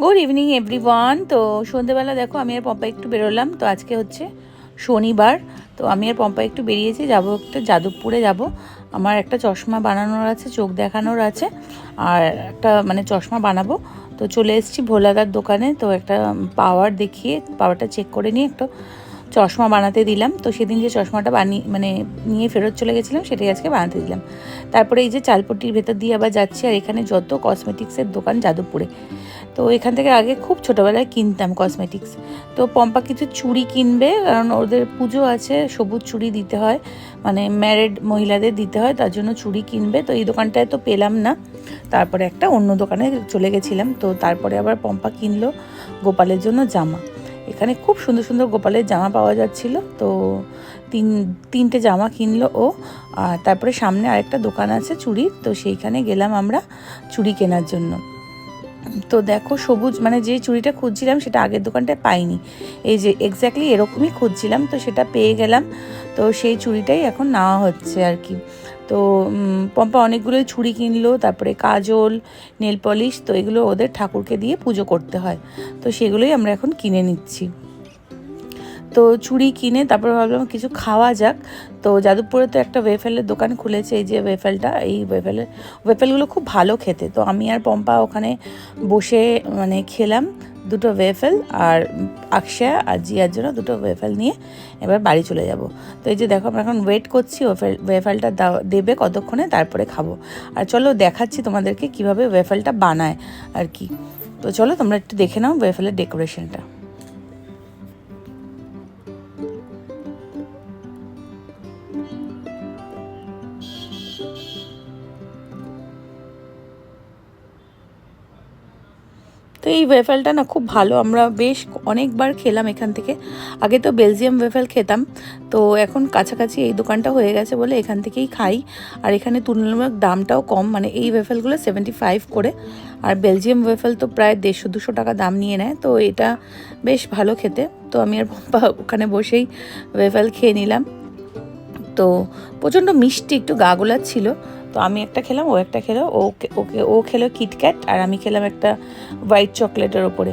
Good evening everyone তো সন্ধেবেলা দেখো, আমি আর পম্পা একটু বেরোলাম। তো আজকে হচ্ছে শনিবার। তো আমি আর পম্পা একটু বেরিয়েছি, যাব একটা যাদবপুরে যাব। আমার একটা চশমা বানানোর আছে, চোখ দেখানোর আছে, আর একটা মানে চশমা বানাবো। তো চলে এসেছি ভোলাদার দোকানে। তো একটা পাওয়ার দেখিয়ে, পাওয়ারটা চেক করে নিয়ে একটা চশমা বানাতে দিলাম। তো সেদিন যে চশমাটা বানিয়ে মানে নিয়ে ফেরত চলে গেছিলাম, সেটাই আজকে বানাতে দিলাম। তারপরে এই যে চালপট্টির ভেতর দিয়ে আবার যাচ্ছি, আর এখানে যত কসমেটিক্সের দোকান যাদবপুরে। তো এখান থেকে আগে খুব ছোটোবেলায় কিনতাম কসমেটিক্স তো পম্পা কিছু চুড়ি কিনবে, কারণ ওদের পুজো আছে, সবুজ চুড়ি দিতে হয় মানে ম্যারেড মহিলাদের দিতে হয়, তার জন্য চুড়ি কিনবে। তো এই দোকানটায় তো পেলাম না। তারপরে একটা অন্য দোকানে চলে গেছিলাম। তো তারপরে আবার পম্পা কিনলো গোপালের জন্য জামা। এখানে খুব সুন্দর সুন্দর গোপালের জামা পাওয়া যাচ্ছিল। তো তিন, তিনটে জামা কিনলো ও। আর তারপরে সামনে আরেকটা দোকান আছে চুড়ির। তো সেইখানে গেলাম আমরা চুড়ি কেনার জন্য। তো দেখো সবুজ মানে যে চুড়িটা খুঁজছিলাম সেটা আগের দোকানটায় পাইনি। এই যে এক্স্যাক্টলি এরকমই খুঁজছিলাম, তো সেটা পেয়ে গেলাম। তো সেই চুড়িটাই এখন নেওয়া হচ্ছে আর কি। তো পম্পা অনেকগুলোই চুড়ি কিনলো, তারপরে কাজল, নেল পলিশ, তো এগুলো ওদের ঠাকুরকে দিয়ে পুজো করতে হয়। তো সেগুলোই আমরা এখন কিনে নিচ্ছি। তো চুড়ি কিনে তারপর ভাবলাম কিছু খাওয়া যাক। তো যাদবপুরে তো একটা ওয়েফেলের দোকান খুলেছে, এই যে ওয়েফেলটা, এই ওয়েফেলের, ওয়েফেলগুলো খুব ভালো খেতে। তো আমি আর পম্পা ওখানে বসে মানে খেলাম দুটো ওয়েফেল আর আকশা আর জিয়ার জন্য দুটো ওয়েফেল নিয়ে এবার বাড়ি চলে যাব। তো এই যে দেখো আমরা এখন ওয়েট করছি, ওয়েফেল, ওয়েফেলটা দেবে কতক্ষণে তারপরে খাব। আর চলো দেখাচ্ছি তোমাদেরকে কীভাবে ওয়েফেলটা বানায় আর কি। তো চলো তোমরা একটু দেখে নাও ওয়েফেলের ডেকোরেশনটা। তো এই ওয়েফেলটা না খুব ভালো। আমরা বেশ অনেকবার খেলাম এখান থেকে। আগে তো বেলজিয়াম ওয়েফেল খেতাম। তো এখন কাছাকাছি এই দোকানটা হয়ে গেছে বলে এখান থেকেই খাই। আর এখানে তুলনামূলক দামটাও কম। মানে এই ওয়েফেলগুলো সেভেন্টি ফাইভ করে। আর বেলজিয়াম ওয়েফেল তো প্রায় দেড়শো, দুশো টাকা দাম নিয়ে নেয়। তো এটা বেশ ভালো খেতে। তো আমি আর ওখানে বসেই ওয়েফেল খেয়ে নিলাম। তো প্রচণ্ড মিষ্টি, একটু গা ছিল তো আমি একটা খেলাম, ও একটা খেলো, ও ওকে, ও খেলো কিটক্যাট আর আমি খেলাম একটা হোয়াইট চকলেটের ওপরে।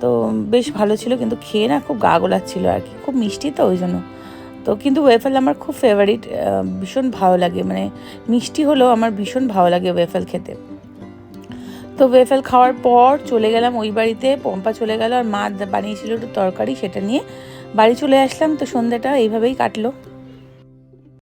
তো বেশ ভালো ছিল কিন্তু খেয়ে না খুব গা গোলাচ্ছিল আর কি, খুব মিষ্টি তো ওই জন্য। তো কিন্তু ওয়েফেল আমার খুব ফেভারিট ভীষণ ভালো লাগে মানে মিষ্টি হলেও আমার ভীষণ ভালো লাগে ওয়েফেল খেতে। তো ওয়েফেল খাওয়ার পর চলে গেলাম ওই বাড়িতে, পম্পা চলে গেল আর মা বানিয়েছিল একটু তরকারি সেটা নিয়ে। বাড়ি চলে আসলাম তো সন্ধ্যাটা এইভাবেই কাটলো।